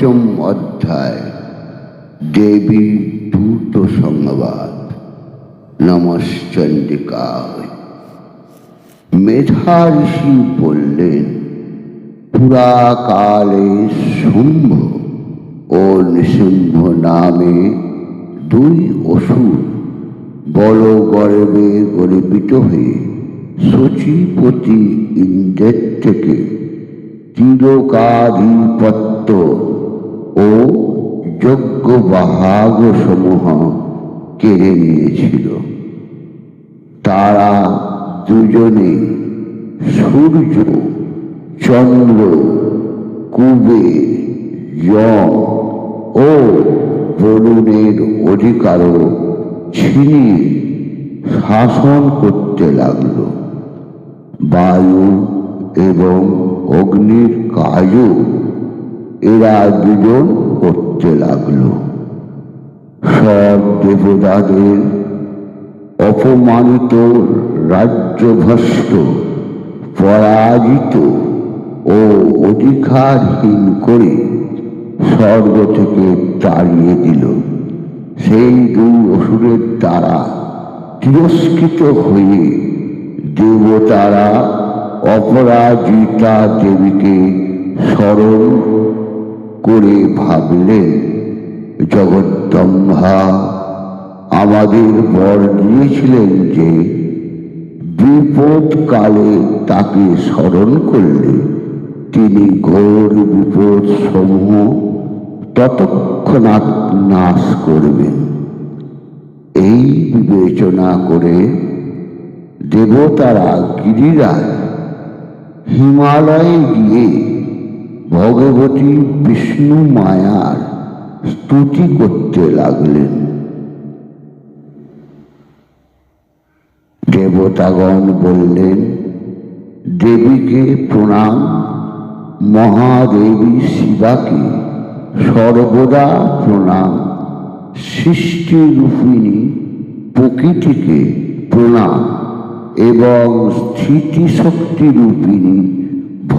পঞ্চম অধ্যায় দেবী দ্রুত সংবাদ, নমশ্চন্ডিকায়। মেধা ঋষি বললেন, পুরাকালে শুম্ভ ও নৃসিংহ নামে দুই অসুর বড় গর্বে গর্বিত হয়ে সচিপতি ইন্দ্রের থেকে তিরকাধিপত্য ও যোগ্য বাহাগ সমূহ কেড়ে নিয়েছিল। তারা দুজনে সূর্য, চন্দ্র কুবে যম ও বরুণের অধিকারও ছিনিয়ে শাসন করতে লাগল। বায়ু এবং অগ্নির কাজও এরা দুজন করতে লাগল। সব দেবতাদের অপমানিত রাজ্যভ্রষ্ট, পরাজিত ও অধিকারহীন করে স্বর্গ থেকে তাড়িয়ে দিল। সেই দুই অসুরের দ্বারা তিরস্কৃত হয়ে দেবতারা অপরাজিতা দেবীকে স্মরণ করে ভাবলেন জগদ্দম্ভা আমাদের বর দিয়েছিলেন যে, বিপদকালে তাকে স্মরণ করলে তিনি ঘোর বিপদ সমূহ ততক্ষণাৎ নাশ করবেন। এই বিবেচনা করে দেবতারা গিরিরাজ হিমালয়ে গিয়ে ভগবতী বিষ্ণু মায়ার স্তুতি করতে লাগলেন। দেবতাগণ বললেন, দেবীকে প্রণাম, মহাদেবী শিবাকে সর্বদা প্রণাম। সৃষ্টিরূপিণী প্রকৃতিকে প্রণাম এবং স্থিতিশক্তিরূপিণী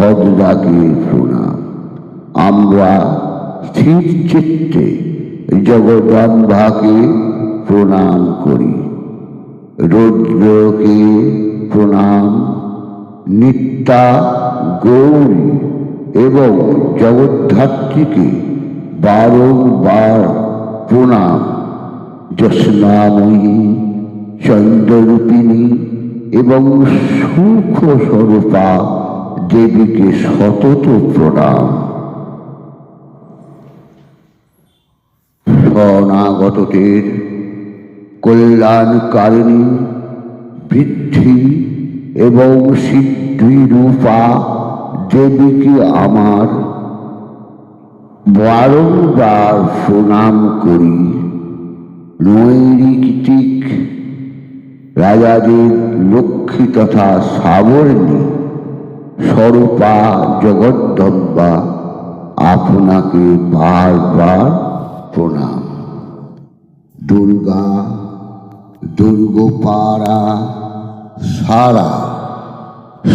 ভদ্রাকে প্রণাম। আমরা স্থির চিত্তে জগদম্বাকে প্রণাম করি। রুদ্রকে প্রণাম, নিত্যা গৌরী এবং জগদ্ধাত্রীকে বারংবার প্রণাম। জ্যোৎস্নাময়ী, চন্দ্ররূপিণী এবং সুখ স্বরূপা দেবীকে সতত প্রণাম। শরণাগতদের কল্যাণকারিণী বৃদ্ধি এবং সিদ্ধি রূপা দেবীকে আমার বারংবার প্রণাম করি। নৈরিকৃতিক রাজাদের লক্ষ্মী তথা সাবর্ণী স্বরূপা জগদ্দম্বা, আপনাকে বারবার প্রণাম। দুর্গা, দুর্গপাড়া, সারা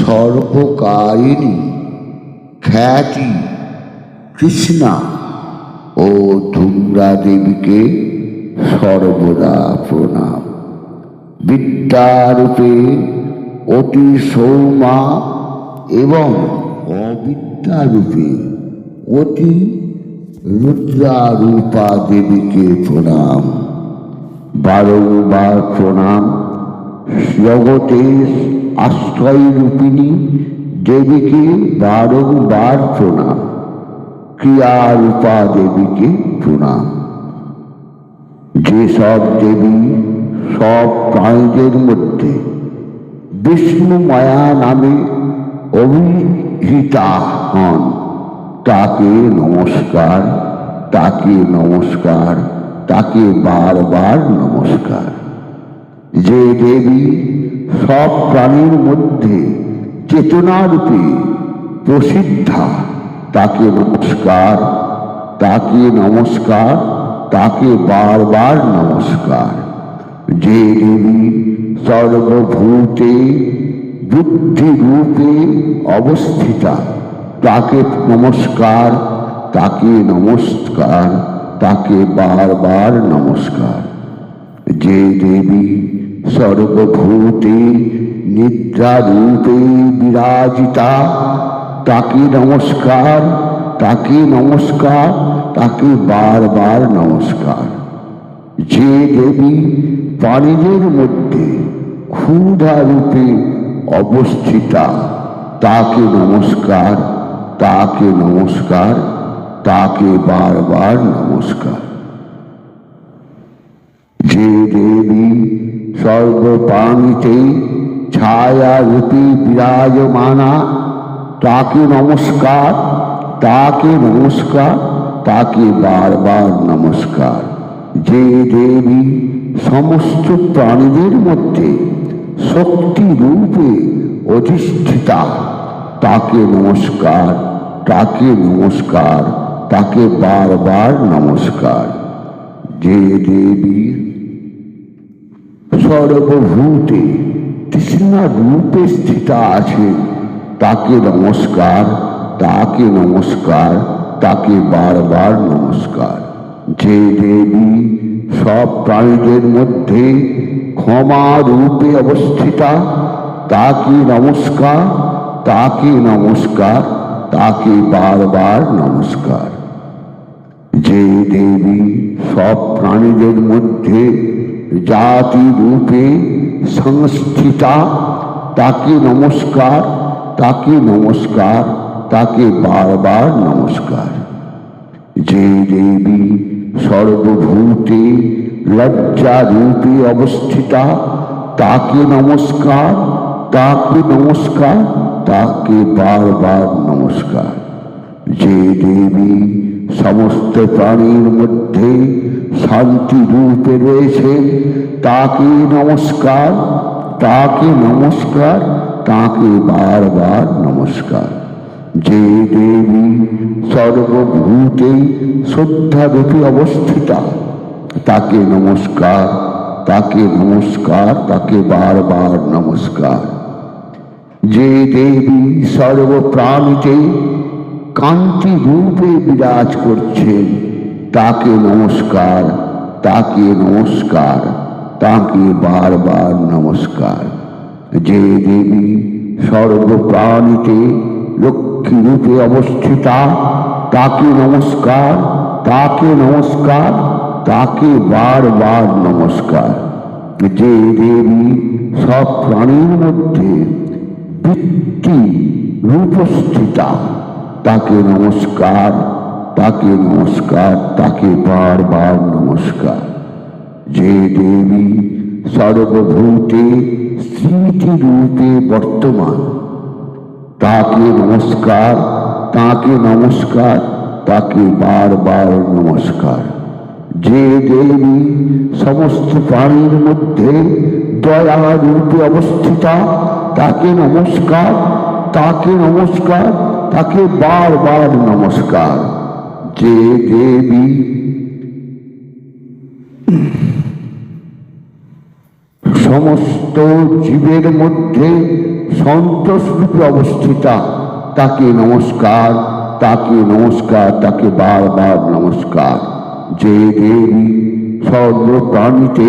সর্বকারিণী খ্যাতি, কৃষ্ণা ও ধুমরা দেবীকে সর্বদা প্রণাম। বিদ্যারূপে অতি সৌমা এবং অবিদ্যারূপে অতি রুদ্রারূপা দেবীকে প্রণাম। বারংবার প্রণাম। জগতের আশ্রয়রূপিণী দেবীকে বারংবার প্রণাম। ক্রিয়ারূপা দেবীকে প্রণাম। যেসব দেবী সব প্রাণীদের মধ্যে বিষ্ণু মায়া নামে অভিহিতা হন। তাকে নমস্কার তাকে নমস্কার, তাকে বারবার নমস্কার। যে দেবী সব প্রাণীর মধ্যে চেতনারূপে প্রসিদ্ধা, তাকে নমস্কার তাকে নমস্কার, তাকে বারবার নমস্কার। যে দেবী সর্বভূতে বুদ্ধি রূপে অবস্থিতা। তাকে নমস্কার তাকে নমস্কার, তাকে বারবার নমস্কার। যে দেবী সর্বভূতে নিদ্রা রূপে বিরাজিতা, তাকে নমস্কার তাকে নমস্কার, তাকে বারবার নমস্কার। যে দেবী প্রাণীদের মধ্যে ক্ষুধা রূপে অবস্থিতা, তাকে নমস্কার তাকে নমস্কার, তাকে বারবার নমস্কার। যে দেবী সর্বপ্রাণীতে ছায়া রূপী বিরাজমানা, তাকে নমস্কার তাকে নমস্কার, তাকে বারবার নমস্কার। যে দেবী সমস্ত প্রাণীদের মধ্যে শক্তি রূপে অধিষ্ঠিতা। তাকে নমস্কার তাকে নমস্কার, তাকে বারবার নমস্কার। যে দেবী। সর্বভূতে তৃষ্ণা রূপে স্থিতা আছে তাকে নমস্কার তাকে নমস্কার, তাকে বারবার নমস্কার। যে দেবী। সব প্রাণীদের মধ্যে ক্ষমা রূপে অবস্থিতা তাকে নমস্কার তাকে নমস্কার তাকে বারবার নমস্কার? যে দেবী সব প্রাণীদের মধ্যে জাতি রূপে সংস্থিতা তাকে নমস্কার তাকে নমস্কার তাকে বারবার নমস্কার? যে দেবী সর্বভূতে লজ্জা রূপে অবস্থিতা, তাকে নমস্কার তাকে নমস্কার, তাকে বারবার নমস্কার। যে দেবী সমস্ত প্রাণীর মধ্যে শান্তি রূপে রয়েছে তাকে নমস্কার তাকে নমস্কার, তাকে বারবার নমস্কার। যে দেবী সর্বভূতে শ্রদ্ধারূপে অবস্থিতা তাকে নমস্কার তাকে নমস্কার, তাকে বারবার নমস্কার। যে দেবী সর্বপ্রাণীতে কান্তি রূপে বিরাজ করছেন, তাকে নমস্কার তাকে নমস্কার, তাকে বারবার নমস্কার। যে দেবী সর্বপ্রাণীতে লক্ষ্মী রূপে অবস্থিতা, তাকে নমস্কার তাকে নমস্কার তাকে বারবার নমস্কার যে দেবী সব প্রাণীর মধ্যে বৃত্তি রূপস্থিতা তাকে নমস্কার তাকে নমস্কার তাকে বারবার নমস্কার যে দেবী সর্বভূতে স্মৃতি রূপে বর্তমান তাকে নমস্কার তাকে নমস্কার তাকে বারবার নমস্কার যে দেবী সমস্ত প্রাণীর মধ্যে দয়া রূপে অবস্থিতা, তাকে নমস্কার তাকে নমস্কার, তাকে বারবার নমস্কার। যে দেবী সমস্ত জীবের মধ্যে সন্তোষ রূপে অবস্থিতা, তাকে নমস্কার তাকে নমস্কার, তাকে বারবার নমস্কার। যে দেবী সর্বপ্রাণীতে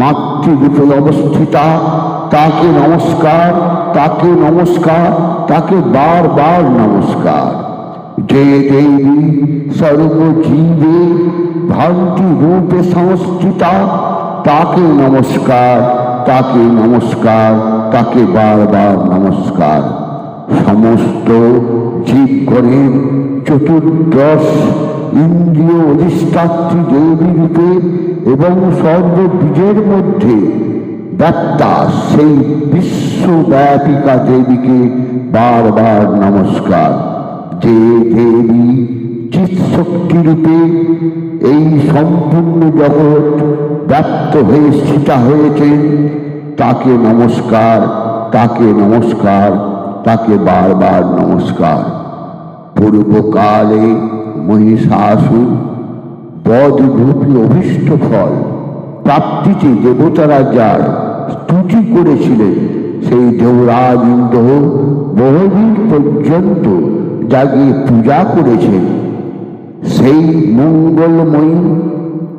মাতৃরূপে অবস্থিতা, তাকে নমস্কার তাকে নমস্কার, তাকে বারবার নমস্কার। যে দেবী সর্বজীবে ভ্রান্তি রূপে সংস্থিতা, তাকে নমস্কার তাকে নমস্কার, তাকে বারবার নমস্কার। সমস্ত জীব করে চতুর্দশ ইন্দ্রিয় অধিষ্ঠাত্রী দেবী রূপে এবং সর্ববীজের মধ্যে ব্যাপ্তা সেই বিশ্বব্যাপিকা দেবীকে বারবার নমস্কার। যে দেবী চিৎশক্তি রূপে এই সম্পূর্ণ জগৎ ব্যপ্ত হয়ে স্থিতা হয়েছে তাকে নমস্কার তাকে নমস্কার, তাকে বারবার নমস্কার। পূর্বকালে মহিষাসুর বদরূপী অভিষ্ট ফল প্রাপ্তিতে দেবতারা যার স্তুতি করেছিলেন। সেই দেবরাজ ইন্দ্র বহুদিন পর্যন্ত জাগিয়ে পূজা করেছেন। সেই মঙ্গলময়ী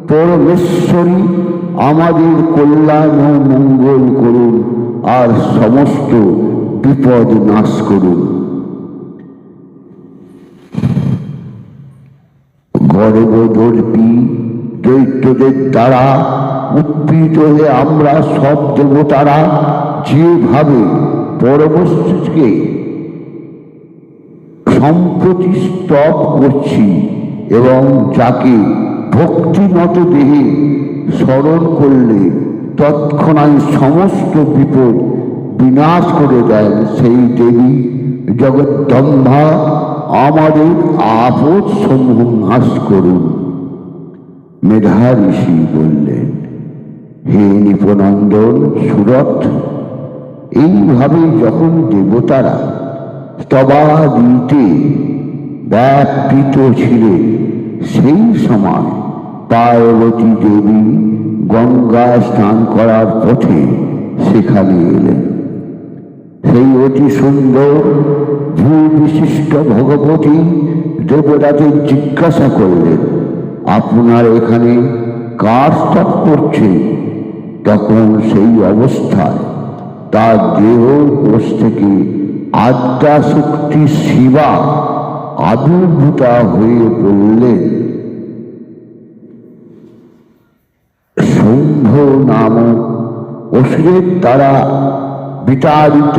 পরমেশ্বরী আমাদের কল্যাণ মঙ্গল করুন আর সমস্ত বিপদ নাশ করুন। গর্বদর্পী দৈত্যদের দ্বারা উৎপীড়িত হয়ে আমরা সব দেবতারা যেভাবে পরবর্তীকে সম্প্রতি স্তব করছি এবং যাকে ভক্তিনত দেহে স্মরণ করলে তৎক্ষণাৎ সমস্ত বিপদ বিনাশ করে দেন সেই দেবী জগদ্দম্ভা আমাদের আপদ সমূহ নাশ করুন। মেধা ঋষি বললেন, হে নিপনন্দন সুরত এইভাবে যখন দেবতারা স্তবাদিতে ব্যাপৃত ছিলেন, সেই সময় পার্বতী দেবী গঙ্গা স্নান করার পথে সেখানে এলেন। সেই অতি সুন্দর ভূ বিশিষ্ট ভগবতী দেবতাদের জিজ্ঞাসা করলেন, আপনার এখানে কার স্তব করছে তখন সেই অবস্থায় তার দেহ কোষ থেকে আদ্যা শক্তি শিবা আবির্ভূতা হয়ে বললেন শম্ভ নামক অসুরের দ্বারা বিতাড়িত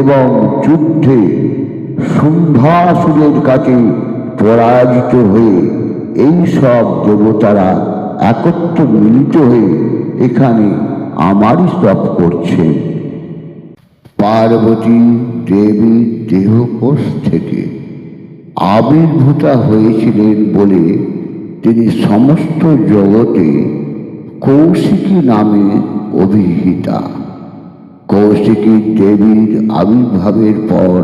এবং যুদ্ধে শুম্ভাসুরের কাছে পরাজিত হয়ে এই সব দেবতারা একত্র মিলিত হয়ে এখানে আমারই স্তব করছে। পার্বতী দেবীর দেহকোষ থেকে আবির্ভূতা হয়েছিলেন বলে তিনি সমস্ত জগতে কৌশিকী নামে অভিহিতা। কৌশিকী দেবীর আবির্ভাবের পর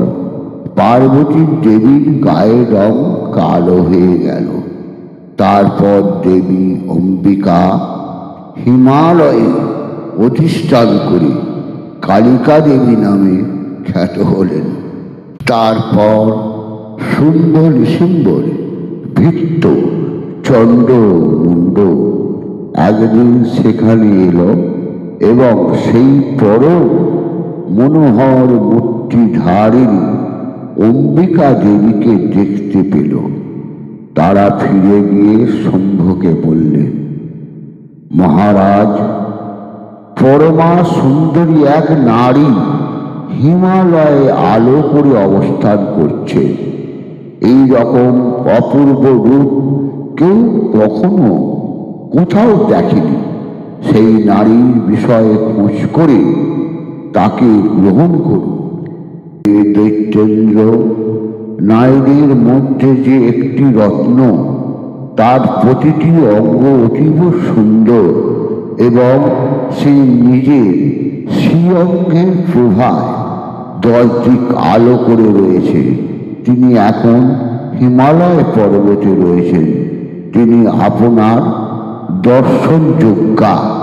পার্বতী দেবীর গায়ের রং কালো হয়ে গেল। তারপর দেবী অম্বিকা হিমালয়ে অধিষ্ঠান করে কালিকা দেবী নামে খ্যাত হলেন। তারপর শুম্ভ নিশুম্বর ভিত্ত চণ্ড মুন্ড একদিন সেখানে এলো। এবং সেই পরম মনোহর মূর্তিধারিণী অম্বিকা দেবীকে দেখতে পেল। তারা ফিরে গিয়ে শম্ভকে বললেন মহারাজ, পরমা সুন্দরী এক নারী হিমালয়ে আলো করে অবস্থান করছে। এই রকম অপূর্ব রূপ কেউ কখনো কোথাও দেখেনি। সেই নারীর বিষয়ে খোঁজ করে তাকে গ্রহণ করুন। এ দৈত্যেন্দ্র নারীদের মধ্যে যে একটি রত্ন, তার প্রতিটি অঙ্গ অতীব সুন্দর এবং সে নিজের শ্রীঅঙ্গের প্রভায় দশ দিক আলো করে রয়েছে। তিনি এখন হিমালয় পর্বতে রয়েছেন। তিনি আপনার দর্শন যোগ্যা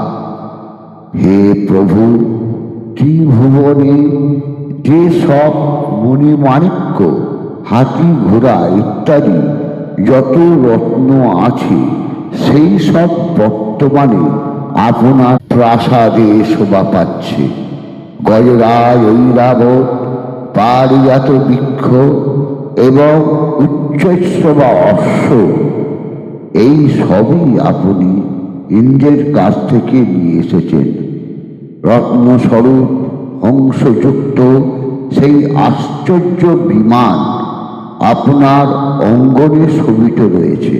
হে প্রভু ত্রিভুবনে যে সব মণিমাণিক্য, হাতি ঘোড়া ইত্যাদি যত রত্ন আছে, সেই সব বর্তমানে আপনার প্রাসাদে শোভা পাচ্ছে। গজরাজ ঐরাবত, পারিজাত বৃক্ষ এবং উচ্চৈশ্রবা অশ্ব, এই সবই আপনি ইন্দ্রের কাছ থেকে নিয়ে এসেছেন। রত্নস্বরূপ, হংসযুক্ত, সেই আশ্চর্য বিমান আপনার অঙ্গনে শোভিত রয়েছে।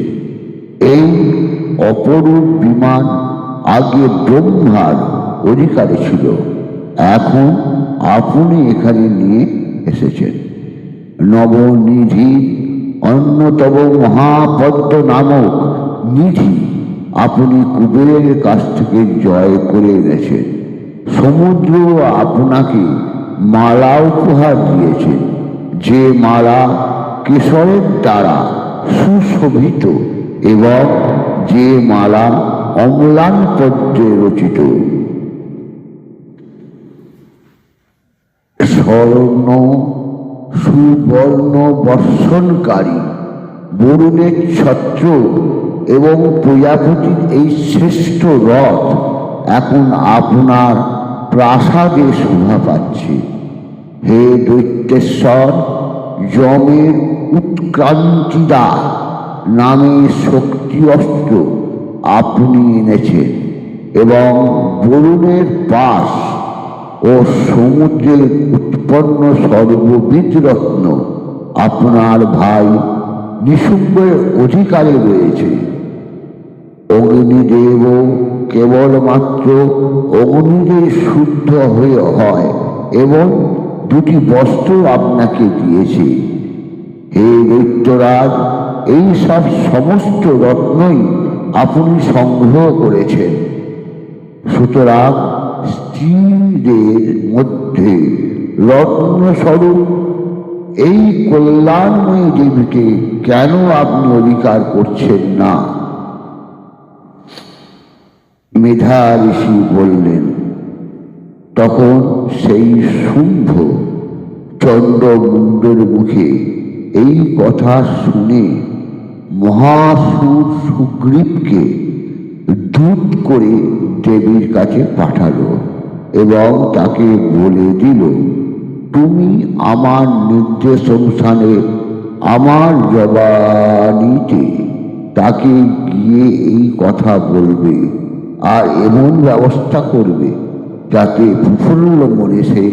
এই অপরূপ বিমান আগে ব্রহ্মার অধিকারে ছিল, এখন আপনি এখানে নিয়ে এসেছেন। নবনিধি অন্যতম মহাপদ্ম নামক নিধি আপনি কুবেরের কাছ থেকে জয় করে এনেছেন। সমুদ্র আপনাকে মালা উপহার দিয়েছে। যে মালা কেশরের দ্বারা সুশোভিত এবং যে মালা অম্লান পদ্মে রচিত। স্বর্ণ, সুবর্ণ বর্ষণকারী বরুণের ছত্র এবং প্রজাপতির এই শ্রেষ্ঠ রথ এখন আপনার প্রাসাদে শোভা পাচ্ছে। হে দৈত্যেশ্বর, যমের উৎক্রান্তিদা নামে শক্তি অস্ত্র আপনি এনেছেন এবং বরুণের পাশ ও সমুদ্রের উৎপন্ন সর্ববিদ রত্ন আপনার ভাই নিশুম্বের অধিকারে রয়েছে। অগ্নিদেব কেবলমাত্র অগ্নিদের শুদ্ধ হয়ে হয় এবং দুটি বস্ত্র আপনাকে দিয়েছে। হে দৈত্যরাজ এই সব সমস্ত রত্নই আপনি সংগ্রহ করেছেন। সুতরাং স্ত্রীদের মধ্যে রত্নস্বরূপ এই কল্যাণময়ী দেবীকে কেন আপনি অধিকার করছেন না? মেধা ঋষি বললেন, তখন সেই শুম্ভ চন্দ্রমুণ্ডের মুখে এই কথা শুনে মহাসুর সুগ্রীবকে দূত করে দেবীর কাছে পাঠালো এবং তাকে বলে দিল, তুমি আমার নির্দেশ অনুসারে আমার জবানিতে তাকে গিয়ে এই কথা বলবে। আর এমন ব্যবস্থা করবে যাতে প্রফুল্ল মনে সে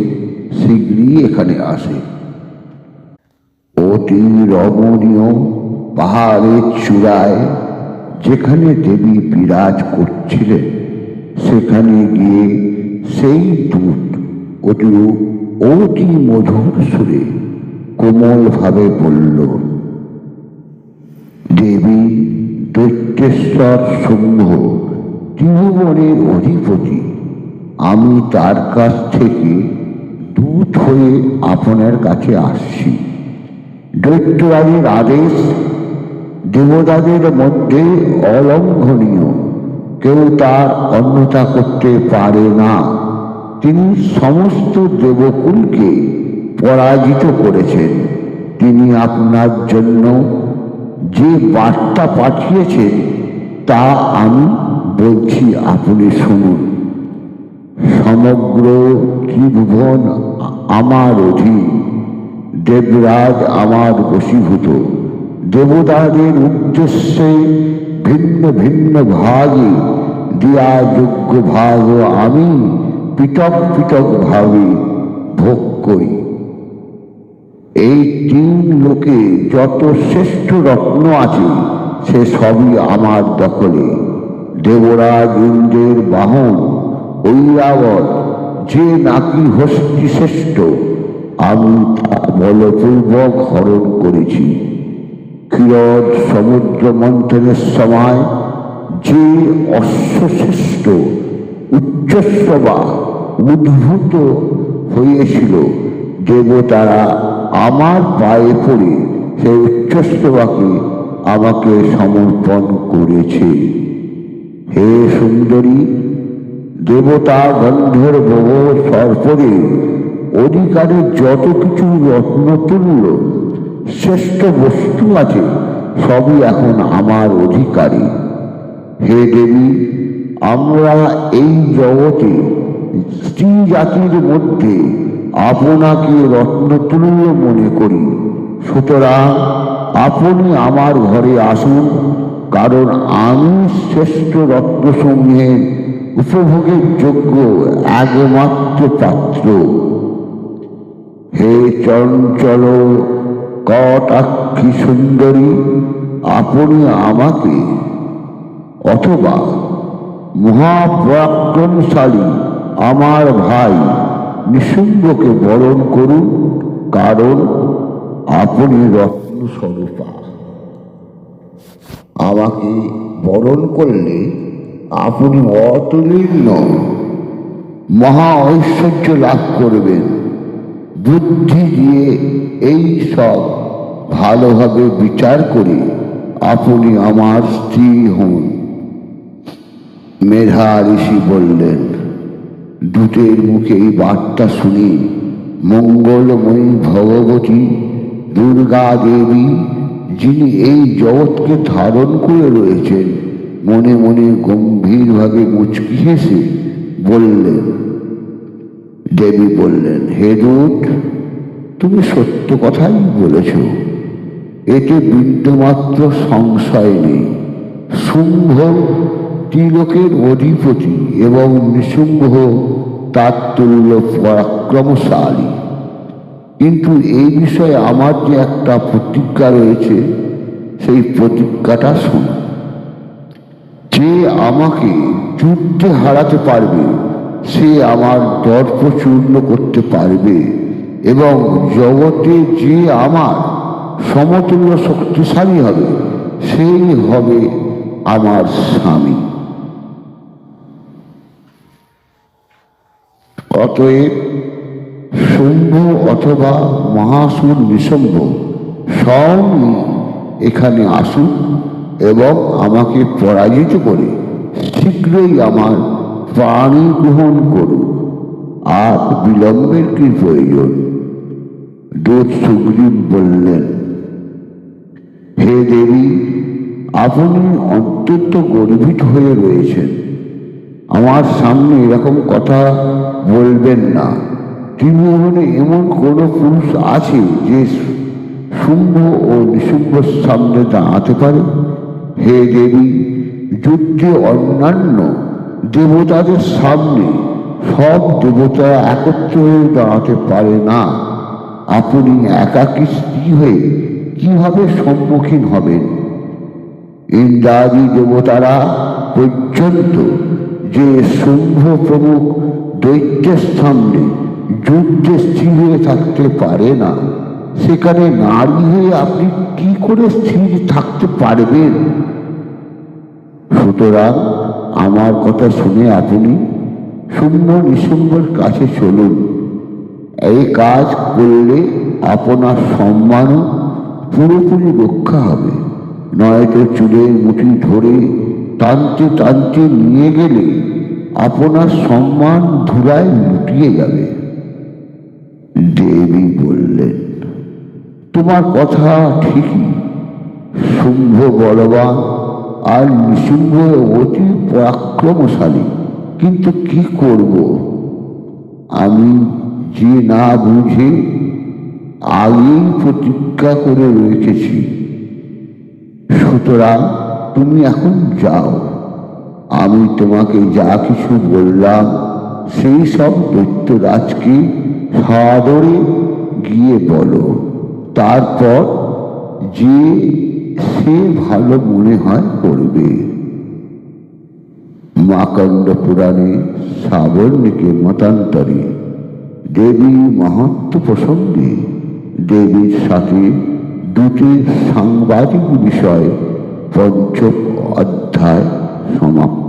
শীঘ্রই এখানে আসে। অতি রমণীয় পাহাড়ের চূড়ায় যেখানে দেবী বিরাজ করছিলেন, সেখানে গিয়ে সেই দূত অতি অতি মধুর সুরে কোমলভাবে বলল, দেবী দৈত্যেশ্বর শুম্ভ ত্রিভুবনের অধিপতি। আমি তার কাছ থেকে দূত হয়ে আপনার কাছে আসছি। দৈত্যরাজের আদেশ দেবতাদের মধ্যে অলঙ্ঘনীয়। কেউ তার অন্যতা করতে পারে না। তিনি সমস্ত দেবকুলকে পরাজিত করেছেন। তিনি আপনার জন্য যে বার্তা পাঠিয়েছেন, তা আমি বলছি আপনি শুনুন। সমগ্র ত্রিভুবন আমার অধীন, দেবরাজ আমার বশীভূত। দেবতাদের উদ্দেশ্যে ভিন্ন ভিন্ন ভাগে দিয়া যোগ্য ভাগ আমি, পৃথক পৃথক ভাবে ভোগ করি। এই তিন লোকে যত শ্রেষ্ঠ রত্ন আছে, সে সবই আমার দখলে। দেবরাজ ইন্দ্রের বাহন, ঐরাবত, যে নাকি হস্তি শ্রেষ্ঠ, আমি বলপূর্বক হরণ করেছি। ক্ষীরদ সমুদ্র মন্থনের সময় যে অশ্বশ্রেষ্ঠ উচ্চস্ববা উদ্ভূত হয়েছিল, দেবতারা আমার পায়ে পড়ে সেই উচ্চস্তবাকে আমাকে সমর্পণ করেছে। হে সুন্দরী, দেবতা গন্ধর্ব সর্পদের অধিকারে যত কিছু রত্নতুল্য শ্রেষ্ঠ বস্তু আছে, সবই এখন আমার অধিকারী। হে দেবী, আমরা এই জগতে স্ত্রী জাতির মধ্যে আপনাকে রত্নতুল্য মনে করি। সুতরাং আপনি আমার ঘরে আসুন কারণ আমি শ্রেষ্ঠ রত্নসমূহের উপভোগের যোগ্য একমাত্র পাত্র। হে চঞ্চল, কটাক্ষী সুন্দরী, আপনি আমাকে অথবা মহাপরাক্রমশালী আমার ভাই নিঃসঙ্গকে বরণ করুন, কারণ আপনি রত্ন স্বরূপা আমাকে বরণ করলে আপনি অতুলনীয় মহা ঐশ্বর্য লাভ করবেন। বুদ্ধি দিয়ে এই সব ভালোভাবে বিচার করে আপনি আমার স্ত্রী হন। মেধা ঋষি বললেন, দূতের মুখে এই বার্তা শুনি মঙ্গলময়ী ভগবতী দুর্গা দেবী যিনি এই জগৎকে ধারণ করে রয়েছেন, মনে মনে গম্ভীরভাবে মুচকি হেসে বললেন, দেবী বললেন, হে দূত, তুমি সত্য কথাই বলেছ। এতে বিন্দুমাত্র সংশয় নেই। শুম্ভ ত্রিলোকের অধিপতি এবং নিশুম্ভ তার তুল্য পরাক্রমশালী। কিন্তু এই বিষয়ে আমার যে একটা প্রতিজ্ঞা রয়েছে, সেই প্রতিজ্ঞাটা শুন। যে আমাকে যুদ্ধে হারাতে পারবে, সে আমার দর্প চূর্ণ করতে পারবে এবং জগতে যে আমার সমতুল্য শক্তিশালী হবে, সেই হবে আমার স্বামী। অতএব শুম্ভ অথবা মহাসুর নিশম্ভ স্বয়ং এখানে আসুন এবং আমাকে পরাজিত করে শীঘ্রই আমার প্রাণী গ্রহণ করুন। আর বিলম্বের কি প্রয়োজন? দূত সুগ্রীব বললেন, হে দেবী, আপনি অত্যন্ত গর্বিত হয়ে রয়েছেন। আমার সামনে এরকম কথা বলবেন না। ত্রিভুবনে এমন কোনো পুরুষ আছে যে শুম্ভ ও নিশুম্ভর সামনে দাঁড়াতে পারে? হে দেবী, যুদ্ধে অন্যান্য দেবতাদের সামনে সব দেবতা একত্র হয়ে দাঁড়াতে পারে না। আপনি একাকী স্ত্রী হয়ে কীভাবে সম্মুখীন হবেন? ইন্দ্রাদি দেবতারা পর্যন্ত যে শুম্ভ প্রমুখ দৈত্যের সামনে যুদ্ধে স্থির হয়ে থাকতে পারে না। সেখানে নারী হয়ে আপনি কি করে স্থির থাকতে পারবেন? সুতরাং আমার কথা শুনে আপনি শূন্য নিশুম্বর কাছে চলুন। এই কাজ করলে আপনার সম্মানও পুরোপুরি রক্ষা হবে। নয়তো চুলের মুঠি ধরে টানতে টানতে নিয়ে গেলে আপনার সম্মান ধুলায় লুটিয়ে যাবে। দেবী বললেন, তোমার কথা ঠিকই। শুম্ভ বলবান আর নিশুম্ভ অতি পরাক্রমশালী। কিন্তু কি করব? আমি যে না বুঝে আগেই প্রতিজ্ঞা করে রেখেছি। সুতরাং তুমি এখন যাও। আমি তোমাকে যা কিছু বললাম, সেই সব দৈত্যরাজকে সাদরে গিয়ে বলো। তারপর যে সে ভালো মনে হয় করবে। মাকণ্ড পুরাণে সাবর্ণিকে মতান্তরে দেবী মাহাত্ম প্রসঙ্গে দেবীর সাথে দুটি সাংবাদিক বিষয় পঞ্চম অধ্যায় সমাপ্ত